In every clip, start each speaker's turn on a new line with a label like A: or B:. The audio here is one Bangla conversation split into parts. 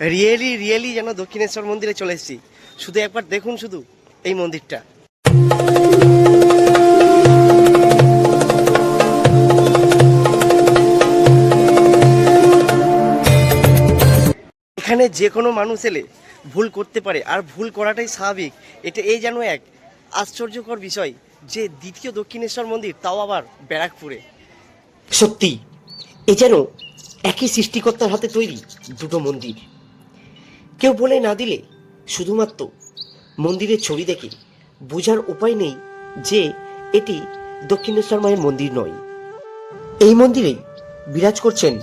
A: রিয়েলি রিয়েলি যেন দক্ষিণেশ্বর মন্দিরে চলে এসেছি। শুধু একবার দেখুন শুধু এই মন্দিরটা। এখানে যে কোনো মানুষ এলে ভুল করতে পারে, আর ভুল করাটাই স্বাভাবিক। এটা এই যেন এক আশ্চর্যকর বিষয় যে দ্বিতীয় দক্ষিণেশ্বর মন্দির, তাও আবার ব্যারাকপুরে। সত্যি, এ যেন একই সৃষ্টিকর্তার হাতে তৈরি দুটো মন্দির। কেউ বলে না দিলে শুধুমাত্র মন্দিরের ছবি দেখে বোঝার উপায় নেই যে এটি দক্ষিণেশ্বর মায়ের মন্দির নয়। এই মন্দিরেই বিরাজ করছেন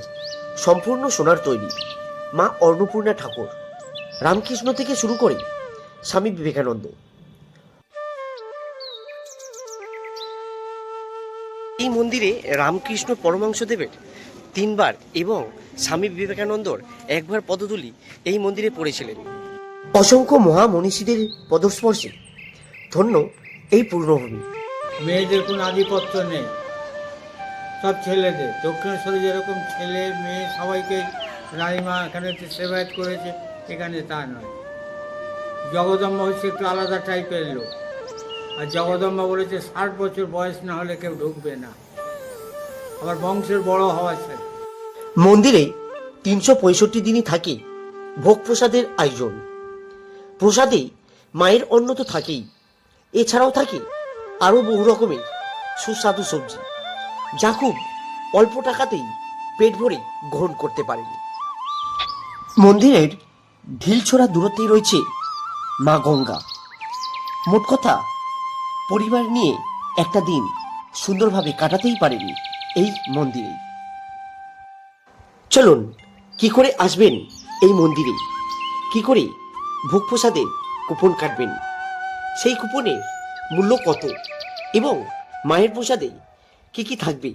A: সম্পূর্ণ সোনার তৈরি মা অন্নপূর্ণা ঠাকুর, রামকৃষ্ণ থেকে শুরু করে স্বামী বিবেকানন্দ। এই মন্দিরে রামকৃষ্ণ পরমাংশদেবের তিনবার এবং স্বামী বিবেকানন্দর একবার পদধূলি এই মন্দিরে পড়েছিলেন। অসংখ্য মহামনীষীদের পদস্পর্শে ধন্য এই পূর্ণভূমি।
B: মেয়েদের কোনো আধিপত্য নেই। সব ছেলেদের। দক্ষিণেশ্বরে যেরকম ছেলে মেয়ে সবাইকে রানীমা এখানে সেবায়ত করেছে এখানে তা নয়। জগদম্বা হচ্ছে একটু আলাদা টাইপের লোক। আর জগদম্বা বলেছে ষাট বছর বয়স না হলে কেউ ঢুকবে না। আবার বংশের বড় হওয়া চাই।
A: মন্দিরে তিনশো পঁয়ষট্টি দিনই থাকে ভোগ প্রসাদের আয়োজন। প্রসাদে মায়ের অন্ন তো থাকেই। এছাড়াও থাকে আরও বহু রকমের সুস্বাদু সবজি, যা খুব অল্প টাকাতেই পেট ভরে গ্রহণ করতে পারেন। মন্দিরের ঢিলছোড়া দূরত্বেই রয়েছে মা গঙ্গা। মোট কথা, পরিবার নিয়ে একটা দিন সুন্দরভাবে কাটাতেই পারেনি এই মন্দিরে চলুন, কি করে আসবেন এই মন্দিরে? কি করে ভোগ প্রসাদে কুপন কাটবেন? সেই কুপনের মূল্য কত? এবং মায়ের প্রসাদে কি কি থাকবে?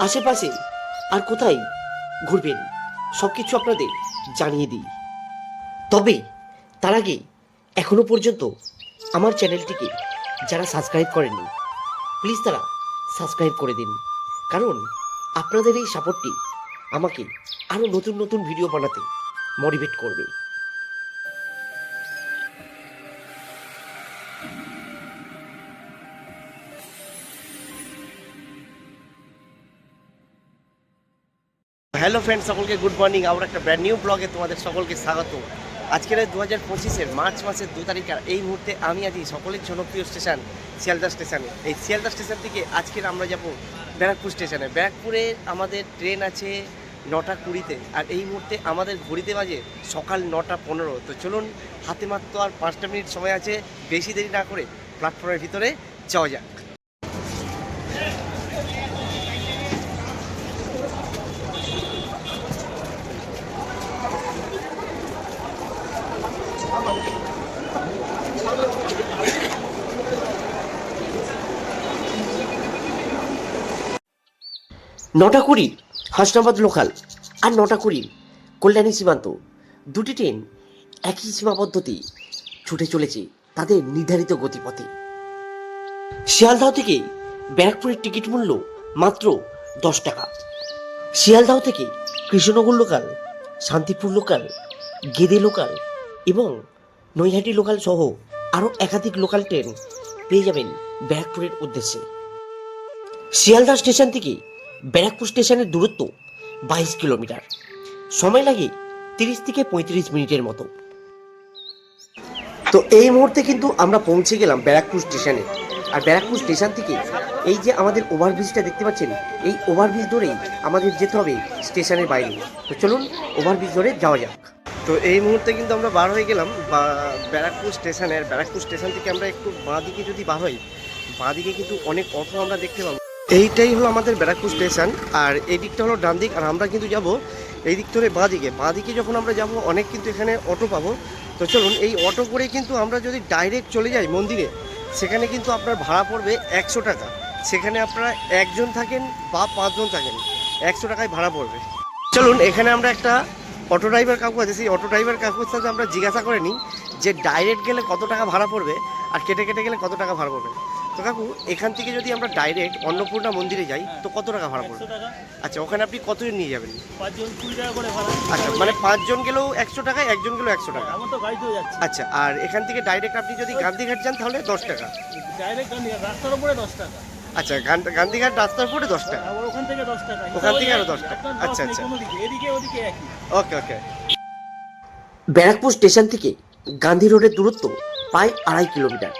A: আশেপাশে আর কোথায় ঘুরবেন? সব কিছু আপনাদের জানিয়ে দিই। তবে তার আগে এখনও পর্যন্ত আমার চ্যানেলটিকে যারা সাবস্ক্রাইব করেননি প্লিজ তারা সাবস্ক্রাইব করে দিন। কারণ আপনাদের এই সাপোর্টটি আমাকে আরও নতুন নতুন ভিডিও বানাতে মোটিভেট করবে। হ্যালো ফ্রেন্ড সকলকে গুড মর্নিং আমরা একটা ব্র্যান্ড নিউ ব্লগে তোমাদের সকলকে স্বাগত। আজকের দু হাজার পঁচিশের মার্চ মাসের দু তারিখ, আর এই মুহূর্তে আমি আছি সকলের জনপ্রিয় স্টেশন শিয়ালদা স্টেশনে এই শিয়ালদা স্টেশন থেকে আজকের আমরা যাব ব্যারাকপুর স্টেশনে ব্যারাকপুরে আমাদের ট্রেন আছে নটা কুড়িতে। আর এই মুহূর্তে আমাদের ঘড়িতে বাজে সকাল নটা পনেরো। তো চলুন, হাতে মাত্র আর পাঁচটা মিনিট সময় আছে, বেশি দেরি না করে প্ল্যাটফর্মের ভিতরে যাওয়া যাক। নটা কুড়ি। হাসনাবাদ লোকাল আর নটা কুড়ি, কল্যাণী সীমান্ত। দুটি ট্রেন একই সীমাবদ্ধতে ছুটে চলেছে তাদের নির্ধারিত গতিপথে। শিয়ালদাহ থেকে ব্যারাকপুরের টিকিট মূল্য মাত্র দশ টাকা। শিয়ালদাহ থেকে Krishnanagar local, Shantipur local, Gede local এবং নৈহাটি লোকাল সহ আরও একাধিক লোকাল ট্রেন পেয়ে যাবেন ব্যারাকপুরের উদ্দেশ্যে। শিয়ালদা স্টেশন থেকে ব্যারাকপুর স্টেশনের দূরত্ব বাইশ কিলোমিটার। সময় লাগে তিরিশ থেকে পঁয়ত্রিশ মিনিটের মতো। তো এই মুহূর্তে কিন্তু আমরা পৌঁছে গেলাম ব্যারাকপুর স্টেশনে। আর ব্যারাকপুর স্টেশন থেকে এই যে আমাদের ওভারব্রিজটা দেখতে পাচ্ছেন, এই ওভারব্রিজ ধরেই আমাদের যেতে হবে স্টেশনের বাইরে। তো চলুন ওভারব্রিজ ধরে যাওয়া যাক। তো এই মুহূর্তে কিন্তু আমরা বার হয়ে গেলাম, বা- ব্যারাকপুর স্টেশনের, ব্যারাকপুর স্টেশন থেকে আমরা একটু বাঁ দিকে যদি বার হই, বাঁ দিকে কিন্তু অনেক অটো আমরা দেখতে পাবো। এইটাই হলো আমাদের ব্যারাকপুর স্টেশন, আর এই দিকটা হলো ডান দিক, আর আমরা কিন্তু যাব এই দিক ধরে বাঁ দিকে। বাঁ দিকে যখন আমরা যাব, অনেক কিন্তু এখানে অটো পাবো। তো চলুন, এই অটো করে কিন্তু আমরা যদি ডাইরেক্ট চলে যাই মন্দিরে, সেখানে কিন্তু আপনার ভাড়া পড়বে একশো টাকা। সেখানে আপনারা একজন থাকেন বা পাঁচজন থাকেন, একশো টাকায় ভাড়া পড়বে। চলুন, এখানে আমরা একটা অটো ড্রাইভার কাকু আছে। সেই অটো ড্রাইভার কাকুর সাথে আমরা জিজ্ঞাসা করে নিই যে ডাইরেক্ট গেলে কত টাকা ভাড়া পড়বে, আর কেটে কেটে গেলে কত টাকা ভাড়া পড়বে। তো কাকু এখান থেকে যদি আমরা ডাইরেক্ট অন্নপূর্ণা মন্দিরে যাই তো কত টাকা ভাড়া পড়বে? আচ্ছা ওখানে আপনি কতজন নিয়ে যাবেন?
C: পাঁচজন কুড়ি টাকা করে ভাড়া।
A: আচ্ছা মানে পাঁচজন গেলেও একশো টাকা একজন গেলেও একশো টাকা। আচ্ছা আর এখান থেকে ডাইরেক্ট আপনি যদি গান্ধীঘাট যান তাহলে দশ টাকা।
C: গান্ধী রাস্তার উপরে দশ টাকা।
A: আচ্ছা গান্ধীঘাট রাস্তার পরে দশ টাকা।
C: ওখান থেকে দশ টাকা।
A: ওখান থেকে
C: আরও
A: দশ টাকা। আচ্ছা, আচ্ছা।
C: এদিকে ওদিকে একই।
A: ওকে ওকে। ব্যারাকপুর স্টেশন থেকে গান্ধী রোডের দূরত্ব প্রায় আড়াই কিলোমিটার।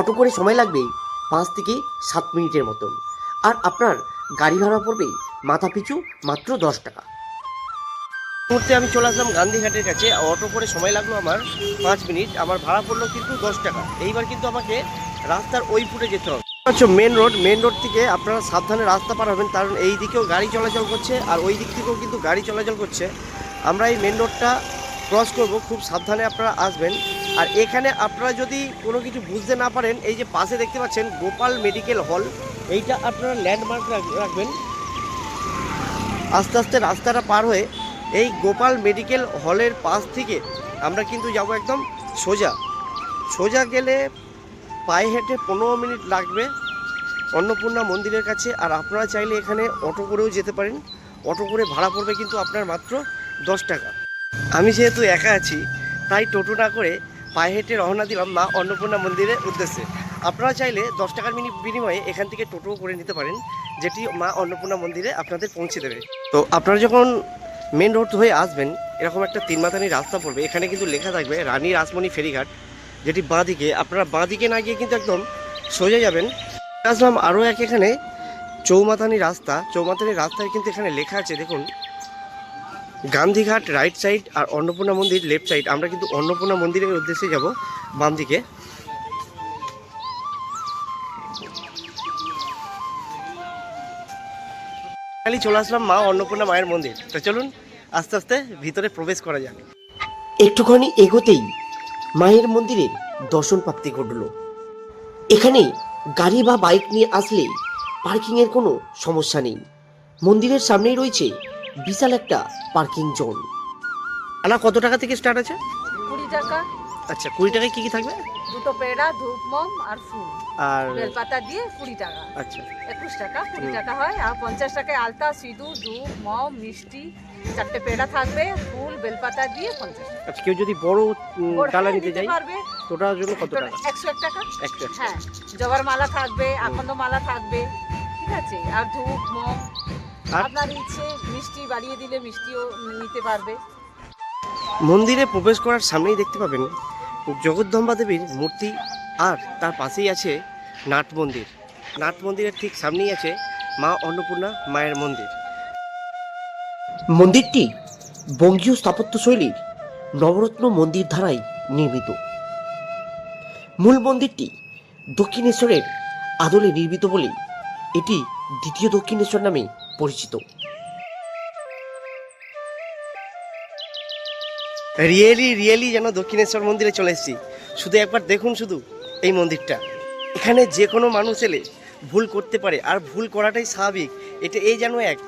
A: অটো করে সময় লাগবে পাঁচ থেকে সাত মিনিটের মতন। আর আপনার গাড়ি ভাড়া পড়বে মাথা পিছু মাত্র দশ টাকা। মুহূর্তে আমি চলে আসলাম গান্ধীঘাটের কাছে। অটো করে সময় লাগল আমার পাঁচ মিনিট। আমার ভাড়া পড়ল কিন্তু দশ টাকা। এইবার কিন্তু আমাকে রাস্তার ওই ফুটে যেতে হবে। আচ্ছা মেন রোড মেন রোড থেকে আপনারা সাবধানে রাস্তা পার হবেন, কারণ এই দিকেও গাড়ি চলাচল করছে আর ওই দিক থেকেও কিন্তু গাড়ি চলাচল করছে। আমরা এই মেন রোডটা ক্রস করব। খুব সাবধানে আপনারা আসবেন। আর এখানে আপনারা যদি কোনো কিছু বুঝতে না পারেন, এই যে পাশে দেখতে পাচ্ছেন গোপাল মেডিকেল হল, এইটা আপনারা ল্যান্ডমার্ক রাখবেন। আস্তে আস্তে রাস্তাটা পার হয়ে এই গোপাল মেডিকেল হলের পাশ থেকে আমরা কিন্তু যাব একদম সোজা। সোজা গেলে পায়ে হেঁটে পনেরো মিনিট লাগবে অন্নপূর্ণা মন্দিরের কাছে, আর আপনারা চাইলে এখানে অটো করেও যেতে পারেন। অটো করে ভাড়া পড়বে কিন্তু আপনার মাত্র দশ টাকা। আমি যেহেতু একা আছি, তাই টোটো না করে পায়ে হেঁটে রওনা দিলাম মা অন্নপূর্ণা মন্দিরের উদ্দেশ্যে। আপনারা চাইলে দশ টাকার মিনি- বিনিময়ে এখান থেকে টোটো করে নিতে পারেন, যেটি মা অন্নপূর্ণা মন্দিরে আপনাদের পৌঁছে দেবে। তো আপনারা যখন মেন রোড হয়ে আসবেন, এরকম একটা তিনমাথানি রাস্তা পড়বে। এখানে কিন্তু লেখা থাকবে রানী রাসমণি ফেরিঘাট, যেটি বাঁ দিকে আপনারা বাঁ দিকে না গিয়ে কিন্তু একদম সোজা যাবেন। আসলাম আরও এক এখানে চৌমাথানি রাস্তা। চৌমাথানি রাস্তায় কিন্তু এখানে লেখা আছে, দেখুন গান্ধীঘাট রাইট সাইড আর অন্নপূর্ণা মন্দির লেফট সাইড আমরা কিন্তু অন্নপূর্ণা মন্দিরের উদ্দেশ্যে যাব বাম দিকে। খালি চলে আসলাম মা অন্নপূর্ণা মায়ের মন্দির। তো চলুন, আস্তে আস্তে ভিতরে প্রবেশ করা যাক। একটুখানি এগোতেই মায়ের মন্দিরের দর্শন প্রাপ্তি ঘটল। এখানে গাড়ি বা বাইক নিয়ে আসলে পার্কিংয়ের কোনো সমস্যা নেই। মন্দিরের সামনেই রয়েছে বিশাল একটা পার্কিং জোন। আনা কত টাকা থেকে স্টার্ট আছে?
D: কুড়ি টাকা।
A: আচ্ছা কুড়ি টাকায় কি কি থাকবে?
D: দুটো পেড়া ধূপ মোম আর ফুল।
A: আর
D: বেলপাতা দিয়ে কুড়ি টাকা।
A: আচ্ছা।
D: একুশ টাকা কুড়ি টাকা হয়। আর পঞ্চাশ টাকায় আলতা সিঁদুর ধূপ মম মিষ্টি চারটে পেড়া থাকবে ফুল বেলপাতা দিয়ে পঞ্চাশ টাকা।
A: আচ্ছা কেউ যদি বড় ডালা নিতে যাই
D: পারবে।
A: ওটার জন্য কত টাকা?
D: একশো এক টাকা।
A: একশো।
D: হ্যাঁ জবার মালা থাকবে আকন্দ মালা থাকবে ঠিক আছে? আর ধূপ মম? আপনার ইচ্ছে মিষ্টি বাড়িয়ে দিলে মিষ্টিও নিতে পারবে।
A: মন্দিরে প্রবেশ করার সামনেই দেখতে পাবেন জগদ্দম্বা দেবীর মূর্তি আর তার পাশেই আছে নাট মন্দির। নাট মন্দিরের ঠিক সামনেই আছে মা অন্নপূর্ণা মায়ের মন্দির। মন্দিরটি বঙ্গীয় স্থাপত্য শৈলীর নবরত্ন মন্দির ধারায় নির্মিত। মূল মন্দিরটি দক্ষিণেশ্বরের আদলে নির্মিত বলে এটি দ্বিতীয় দক্ষিণেশ্বর নামে পরিচিত। রিয়েলি রিয়েলি যেন দক্ষিণেশ্বর মন্দিরে চলে এসেছি। শুধু একবার দেখুন শুধু এই মন্দিরটা। এখানে যে কোনো মানুষ এলে ভুল করতে পারে, আর ভুল করাটাই স্বাভাবিক। এটা এই যেন এক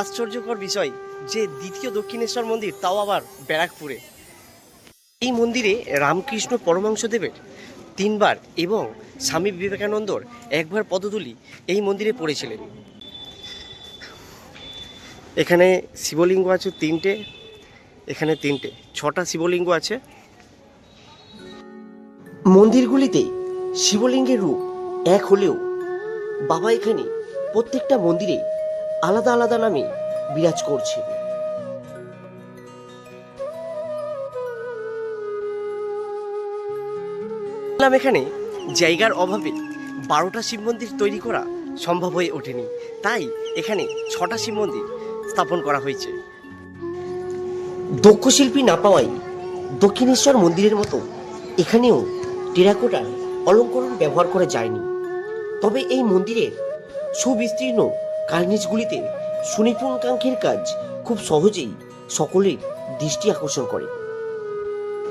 A: আশ্চর্যকর বিষয় যে দ্বিতীয় দক্ষিণেশ্বর মন্দির তাও আবার ব্যারাকপুরে। এই মন্দিরে রামকৃষ্ণ পরমাংশদেবের তিনবার এবং স্বামী বিবেকানন্দর একবার পদতুলি এই মন্দিরে পড়েছিলেন। এখানে শিবলিঙ্গ আছে তিনটে, এখানে তিনটে, ছটা শিবলিঙ্গ আছে। মন্দিরগুলিতে শিবলিঙ্গের রূপ এক হলেও বাবা এখানে প্রত্যেকটা মন্দিরে আলাদা আলাদা নামে বিরাজ করছে। এখানে জায়গার অভাবে বারোটা শিব মন্দির তৈরি করা সম্ভব হয়ে ওঠেনি। তাই এখানে ছটা শিব মন্দির স্থাপন করা হয়েছে। দক্ষ শিল্পী না পাওয়ায় দক্ষিণেশ্বর মন্দিরের মতো এখানেও টেরাকোটার অলঙ্করণ ব্যবহার করা যায়নি। তবে এই মন্দিরের সুবিস্তীর্ণ কার্নিশগুলিতে সুনিপুণকাঙ্ক্ষের কাজ খুব সহজেই সকলের দৃষ্টি আকর্ষণ করে।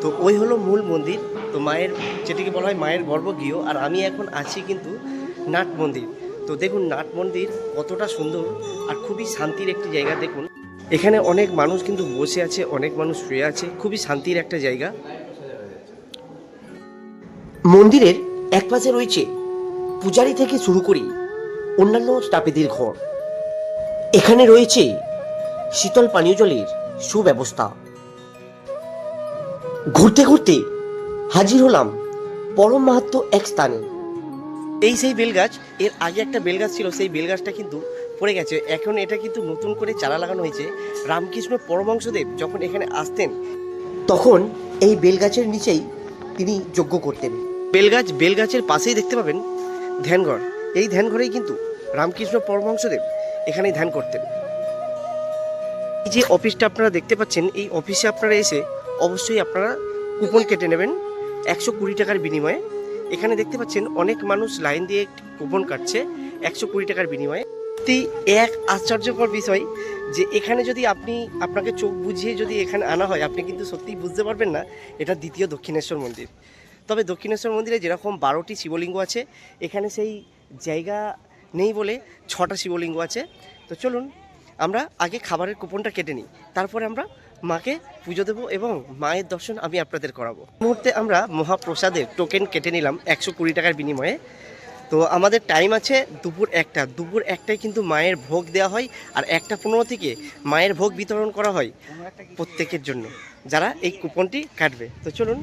A: তো ওই হলো মূল মন্দির। তো মায়ের যেটিকে বলা হয় মায়ের গর্ভগৃহ। আর আমি এখন আছি কিন্তু নাট মন্দির। তো দেখুন নাট মন্দির কতটা সুন্দর আর খুবই শান্তির একটি জায়গা দেখুন। এখানে অনেক মানুষ কিন্তু বসে আছে, অনেক মানুষ শুয়ে আছে, খুবই শান্তির একটা জায়গা। মন্দিরের এক পাশে রয়েছে পূজারি থেকে শুরু করে অন্যান্য স্টাফেদের ঘর। এখানে রয়েছে শীতল পানীয় জলের সুব্যবস্থা। ঘুরতে ঘুরতে হাজির হলাম পরম মাহাত্ম এক স্থানে। এই সেই বেলগাছ এর আগে একটা বেলগাছ ছিল, সেই বেলগাছটা কিন্তু পড়ে গেছে। এখন এটা কিন্তু নতুন করে চারা লাগানো হয়েছে। রামকৃষ্ণ পরমহংসদেব যখন এখানে আসতেন, তখন এই বেলগাছের নিচেই তিনি যজ্ঞ করতেন। বেলগাছ বেলগাছের পাশেই দেখতে পাবেন ধ্যানঘর। এই ধ্যানঘরেই কিন্তু রামকৃষ্ণ পরমহংসদেব এখানেই ধ্যান করতেন। এই যে অফিসটা আপনারা দেখতে পাচ্ছেন, এই অফিসে আপনারা এসে অবশ্যই আপনারা কুপন কেটে নেবেন। একশো কুড়ি টাকার বিনিময়ে এখানে দেখতে পাচ্ছেন অনেক মানুষ লাইন দিয়ে কুপন কাটছে একশো কুড়ি টাকার বিনিময়ে। সত্যি এক আশ্চর্যকর বিষয় যে এখানে যদি আপনি, আপনাকে চোখ বুঝিয়ে যদি এখানে আনা হয়, আপনি কিন্তু সত্যিই বুঝতে পারবেন না এটা দ্বিতীয় দক্ষিণেশ্বর মন্দির। তবে দক্ষিণেশ্বর মন্দিরে যেরকম বারোটি শিবলিঙ্গ আছে, এখানে সেই জায়গা নেই বলে ছটা শিবলিঙ্গ আছে। তো চলুন, আমরা আগে খাবারের কুপনটা কেটে নিই। তারপরে আমরা মাকে পুজো দেবো এবং মায়ের দর্শন আমি আপনাদের করাবো। মুহূর্তে আমরা মহাপ্রসাদের টোকেন কেটে নিলাম একশো কুড়ি টাকার বিনিময়ে। তো আমাদের টাইম আছে দুপুর একটা। দুপুর একটায় কিন্তু মায়ের ভোগ দেওয়া হয় আর একটা পনেরো থেকে মায়ের ভোগ বিতরণ করা হয় প্রত্যেকের জন্য। যারা এই কুপনটি কাটবে। তো চলুন।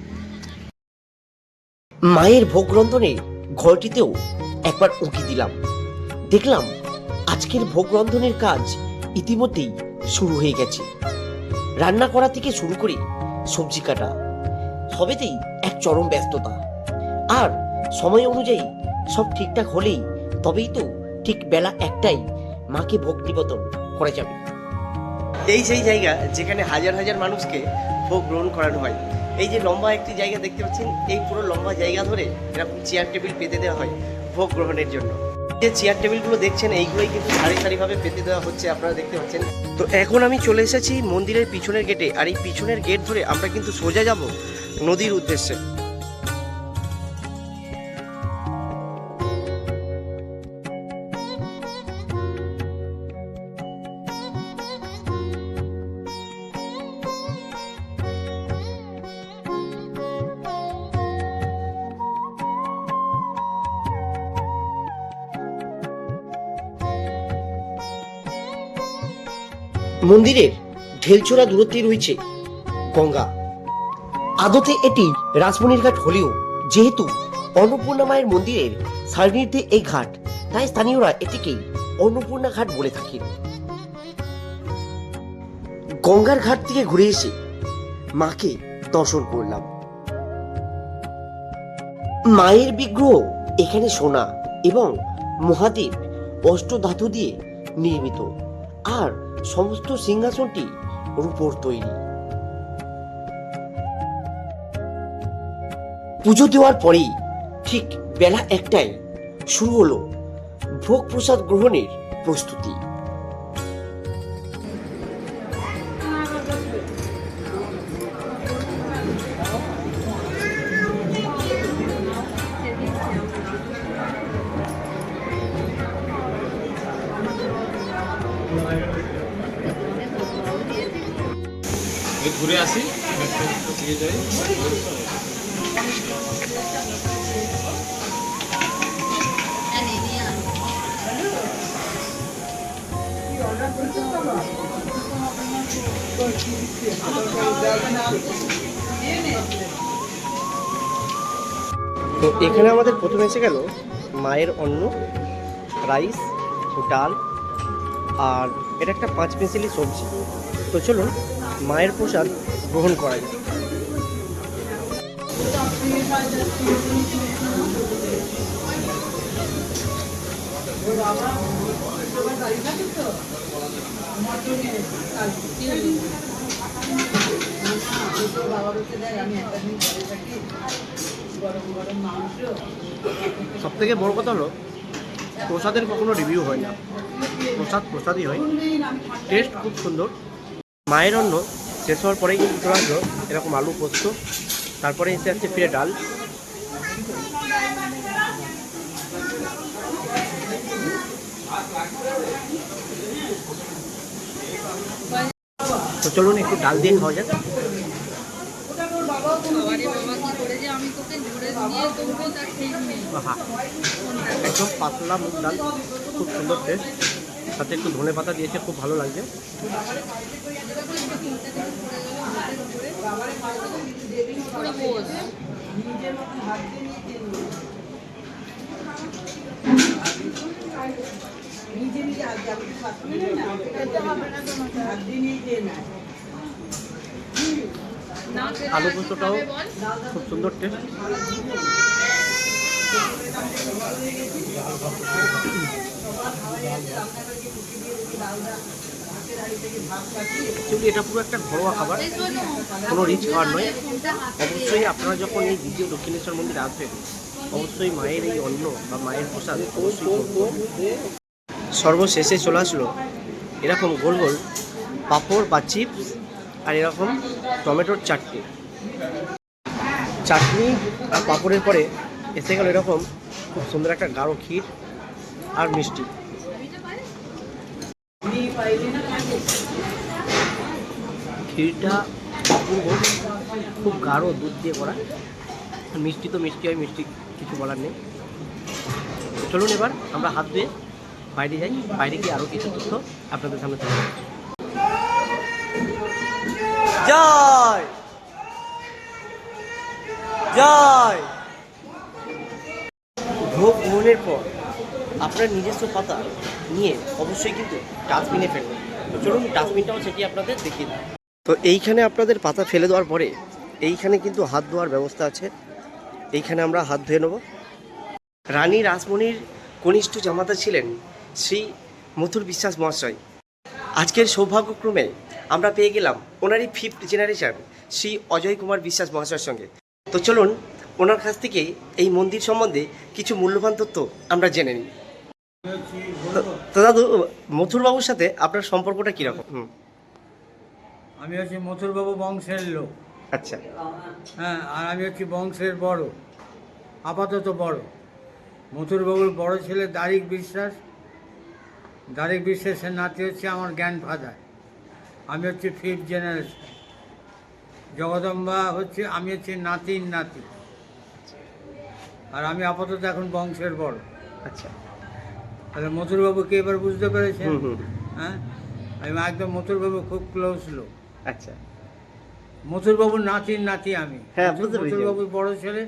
A: মায়ের ভোগ রন্ধনের ঘরটিতেও একবার উঁকি দিলাম। দেখলাম আজকের ভোগ রন্ধনের কাজ ইতিমধ্যেই শুরু হয়ে গেছে। রান্না করা থেকে শুরু করে সবজি কাটা, সবেতেই এক চরম ব্যস্ততা। আর সময় অনুযায়ী সব ঠিকঠাক হলেই তবেই তো ঠিক বেলা একটাই মাকে ভোগ নিবেদন করা যাবে। এই সেই জায়গা যেখানে হাজার হাজার মানুষকে ভোগ গ্রহণ করানো হয়। এই যে লম্বা একটি জায়গা দেখতে পাচ্ছেন, এই পুরো লম্বা জায়গা ধরে এরকম চেয়ার টেবিল পেতে দেওয়া হয় ভোগ গ্রহণের জন্য। যে চেয়ার টেবিলগুলো দেখছেন, এইগুলোই কিন্তু সারি সারিভাবে পেতে দেওয়া হচ্ছে, আপনারা দেখতে পাচ্ছেন। তো এখন আমি চলে এসেছি মন্দিরের পিছনের গেটে আর এই পিছনের গেট ধরে আমরা কিন্তু সোজা যাব নদীর উদ্দেশ্যে। মন্দিরের ঢেলছোড়া দূরত্বে রয়েছে গঙ্গা। আদতে এটি রাসমণির ঘাট হলেও যেহেতু অন্নপূর্ণা মায়ের মন্দিরের সারণীতে এই ঘাট, তাই স্থানীয়রা এটিকেই অন্নপূর্ণা ঘাট বলে থাকেন। গঙ্গার ঘাট থেকে ঘুরে এসে মাকে দর্শন করলাম। মায়ের বিগ্রহ এখানে সোনা এবং মহাদেব অষ্টধাতু দিয়ে নির্মিত। আর সমস্ত সিংহাসনটি রূপোর তৈরি। পুজো দেওয়ার পরেই ঠিক বেলা একটায় শুরু হলো ভোগ প্রসাদ গ্রহণের প্রস্তুতি।
E: এই ঘুরে আসি।
A: তো এখানে আমাদের প্রথমে এসে গেল মায়ের অন্ন, রাইস, ডাল, আর এটা একটা পাঁচ মিশিলি সবজি। তো চলুন মায়ের প্রসাদ গ্রহণ করা যায়। সব থেকে বড় কথা হলো, প্রসাদের কখনো রিভিউ হয় না। প্রসাদ প্রসাদই হয়। টেস্ট খুব সুন্দর। মায়ের অন্ন শেষ হওয়ার পরেই কিন্তু চলে আসলো এরকম আলু পোস্ত। তারপরে এসে আসছে ফিরে ডাল। তো চলুন একটু ডাল দিয়ে খাওয়া যাক। একদম পাতলা মুগ ডাল, খুব সুন্দর টেস্ট সাথে একটু ধনে পাতা দিয়েছে খুব ভালো লাগছে। আলু পোস্তটাও
F: খুব
A: সুন্দর টেস্ট এটা পুরো একটা ঘরোয়া খাবার, কোনো রিচ খাবার নয় অবশ্যই আপনারা যখন এই দ্বিতীয় দক্ষিণেশ্বর মন্দিরে আসবেন, অবশ্যই মায়ের এই অন্ন বা মায়ের প্রসাদ অবশ্যই। সর্বশেষে চলে আসলো এরকম গোল গোল পাঁপড় বা চিপস আর এরকম টমেটোর চাটনি চাটনি আর পাঁপড়ের পরে এসে গেল এরকম খুব সুন্দর একটা গাঢ় ক্ষীর আর মিষ্টি। ক্ষীরটা খুব গাঢ় দুধ দিয়ে করা। মিষ্টি তো মিষ্টি হয়, মিষ্টি কিছু বলার নেই। চলুন এবার আমরা হাত ধুয়ে বাইরে যাই। বাইরে গিয়ে আরও কিছু তথ্য আপনাদের সামনে তুলে। জয়! জয়! ভোগ গ্রহণের পর আপনার নিজস্ব পাতা নিয়ে অবশ্যই কিন্তু ডাস্টবিনে ফেলবেন। তো চলুন, ডাস্টবিনটাও সেটি আপনাদের দেখিয়ে দিই। তো এইখানে আপনাদের পাতা ফেলে দেওয়ার পরে এইখানে কিন্তু হাত ধোয়ার ব্যবস্থা আছে। এইখানে আমরা হাত ধুয়ে নেব। রানী রাসমণির কনিষ্ঠ জামাতা ছিলেন শ্রী মথুর বিশ্বাস মহাশয়। আজকের সৌভাগ্যক্রমে আমরা পেয়ে গেলাম ওনারই ফিফথ জেনারেশন শ্রী অজয় কুমার বিশ্বাস মহাশয়ের সঙ্গে। তো চলুন, ওনার কাছ থেকে এই মন্দির সম্বন্ধে কিছু মূল্যবান তথ্য আমরা জেনে নিই। তো- দাদু মথুরবাবুর সাথে আপনার সম্পর্কটা কীরকম? হুম।
B: আমি হচ্ছি মথুরবাবু বংশের লোক।
A: আচ্ছা।
B: হ্যাঁ আর আমি হচ্ছি বংশের বড় আপাতত বড়। মথুরবাবুর বড় ছেলে দারিক বিশ্বাস। দারিক বিশ্বাসের নাতি হচ্ছে আমার গ্র্যান্ডফাদার আমি হচ্ছে ফিফথ জেনারেশন জগদম্বা হচ্ছে আমি হচ্ছে নাতির নাতি। আর আমি আপাতত এখন বংশের বড়।
A: আচ্ছা।
B: তাহলে মথুরবাবুকে এবার বুঝতে পেরেছেন? হ্যাঁ? আমি একদম মথুরবাবু খুব ক্লোজ লোক।
A: আচ্ছা।
B: মথুরবাবুর নাতির নাতি আমি।
A: হ্যাঁ।
B: মথুরবাবুর বড় ছেলে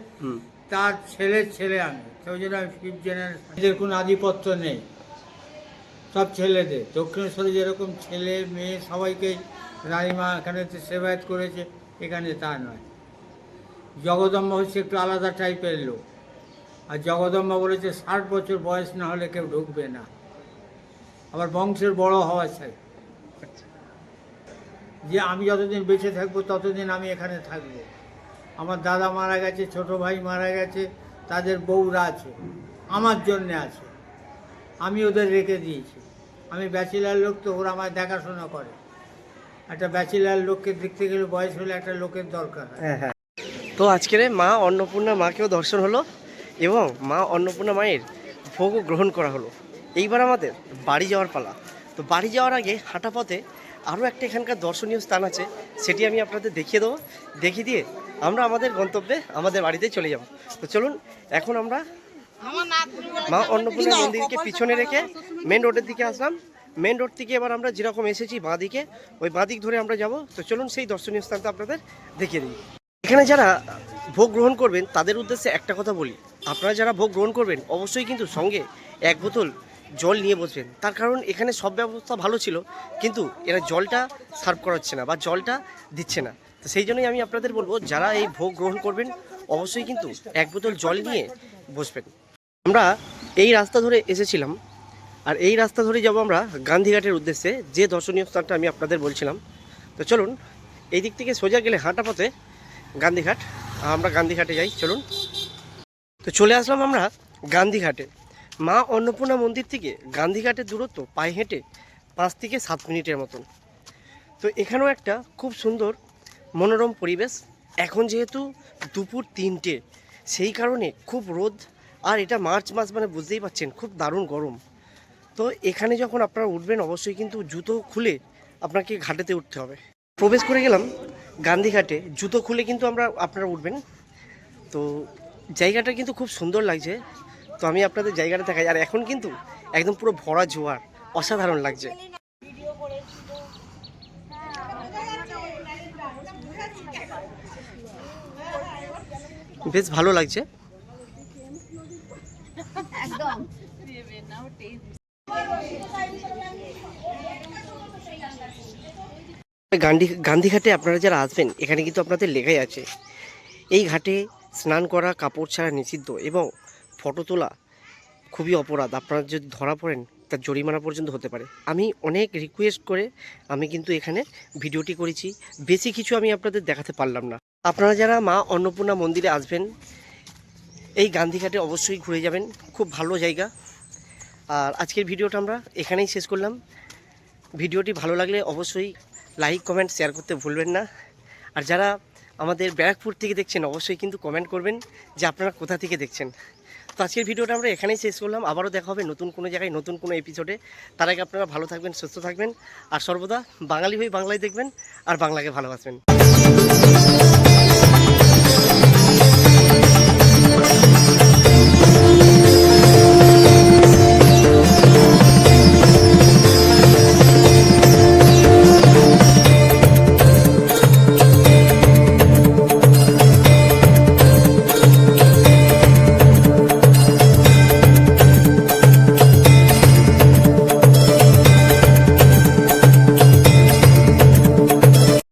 B: তার ছেলের ছেলে আমি। সেই জন্য আমি ফিফথ জেনারেশন এদের কোনো আধিপত্য নেই। সব ছেলেদের। দক্ষিণেশ্বরে যেরকম ছেলে মেয়ে সবাইকে রানীমা এখানে সেবায়ত করেছে এখানে তা নয়। জগদম্বা হচ্ছে একটু আলাদা টাইপের লোক। আর জগদম্বা বলেছে, ষাট বছর বয়স না হলে কেউ ঢুকবে না। আবার বংশের বড় হওয়া চাই। যে আমি যতদিন বেঁচে থাকব, ততদিন আমি এখানে থাকব। আমার দাদা মারা গেছে, ছোট ভাই মারা গেছে, তাদের বউরা আছে, আমার জন্যে আছে। আমি ওদের রেখে দিয়েছি। আমি ব্যাচেলার লোক তো, ওরা আমায় দেখাশোনা করে। একটা ব্যাচেলার লোককে দেখতে গেলে বয়স হলে একটা লোকের দরকার হ্যাঁ।
A: হ্যাঁ তো আজকের মা অন্নপূর্ণা মাকেও দর্শন হলো। এবং মা অন্নপূর্ণা মায়ের ভোগও গ্রহণ করা হলো। এইবার আমাদের বাড়ি যাওয়ার পালা। তো বাড়ি যাওয়ার আগে হাঁটা পথে আরও একটা এখানকার দর্শনীয় স্থান আছে, সেটি আমি আপনাদের দেখিয়ে দেবো। দেখিয়ে দিয়ে আমরা আমাদের গন্তব্যে আমাদের বাড়িতে চলে যাব। তো চলুন, এখন আমরা মা অন্নপূর্ণা মন্দিরকে পিছনে রেখে মেন রোডের দিকে আসলাম। মেন রোড থেকে এবার আমরা যেরকম এসেছি বাঁ দিকে ওই বাঁ দিক ধরে আমরা যাব। তো চলুন, সেই দর্শনীয় স্থানটা আপনাদের দেখিয়ে দিই। এখানে যারা ভোগ গ্রহণ করবেন, তাদের উদ্দেশ্যে একটা কথা বলি। আপনারা যারা ভোগ গ্রহণ করবেন, অবশ্যই কিন্তু সঙ্গে এক বোতল জল নিয়ে বসবেন। তার কারণ এখানে সব ব্যবস্থা ভালো ছিল, কিন্তু এরা জলটা সার্ভ করাচ্ছে না বা জলটা দিচ্ছে না। তো সেই জন্যই আমি আপনাদের বলব, যারা এই ভোগ গ্রহণ করবেন, অবশ্যই কিন্তু এক বোতল জল নিয়ে বসবেন। আমরা এই রাস্তা ধরে এসেছিলাম, আর এই রাস্তা ধরে যাব আমরা গান্ধীঘাটের উদ্দেশ্যে, যে দর্শনীয় স্থানটা আমি আপনাদের বলছিলাম। তো চলুন, এই দিক থেকে সোজা গেলে হাঁটা পথে গান্ধীঘাট, আমরা গান্ধীঘাটে যাই, চলুন। তো চলে আসলাম আমরা গান্ধীঘাটে। মা অন্নপূর্ণা মন্দির থেকে গান্ধীঘাটের দূরত্ব পায়ে হেঁটে পাঁচ থেকে সাত মিনিটের মতন। তো এখানেও একটা খুব সুন্দর মনোরম পরিবেশ। এখন যেহেতু দুপুর তিনটে, সেই কারণে খুব রোদ। আর এটা মার্চ মাস মানে বুঝতেই পারছেন, খুব দারুণ গরম। তো এখানে যখন আপনারা উঠবেন, অবশ্যই কিন্তু জুতো খুলে আপনাকে ঘাটেতে উঠতে হবে। প্রবেশ করে গেলাম গান্ধীঘাটে। জুতো খুলে কিন্তু আমরা আপনারা উঠবেন। তো জায়গাটা কিন্তু খুব সুন্দর লাগছে। তো আমি আপনাদের জায়গাটা দেখাই। আর এখন কিন্তু একদম পুরো ভরা জোয়ার। অসাধারণ লাগছে। বেশ ভালো লাগছে। গান্ধী, গান্ধীঘাটে আপনারা যারা আসবেন, এখানে কিন্তু আপনাদের লেখাই আছে। এই ঘাটে স্নান করা, কাপড় ছাড়া নিষিদ্ধ এবং ফটো তোলা খুবই অপরাধ। আপনারা যদি ধরা পড়েন, তার জরিমানা পর্যন্ত হতে পারে। আমি অনেক রিকোয়েস্ট করে আমি কিন্তু এখানে ভিডিওটি করেছি। বেশি কিছু আমি আপনাদের দেখাতে পারলাম না। আপনারা যারা মা অন্নপূর্ণা মন্দিরে আসবেন, এই গান্ধীঘাটে অবশ্যই ঘুরে যাবেন। খুব ভালো জায়গা। আর আজকের ভিডিওটা আমরা এখানেই শেষ করলাম। ভিডিওটি ভালো লাগলে অবশ্যই লাইক কমেন্ট শেয়ার করতে ভুলবেন না। আর যারা আমাদের ব্যারাকপুর থেকে দেখছেন, অবশ্যই কিন্তু কমেন্ট করবেন যে আপনারা কোথা থেকে দেখছেন। তো আজকের ভিডিওটা আমরা এখানেই শেষ করলাম। আবারও দেখা হবে নতুন কোনো জায়গায়, নতুন কোনো এপিসোডে তার আগে আপনারা ভালো থাকবেন, সুস্থ থাকবেন। আর সর্বদা বাঙালি হয়ে বাংলায় দেখবেন আর বাংলাকে ভালোবাসবেন।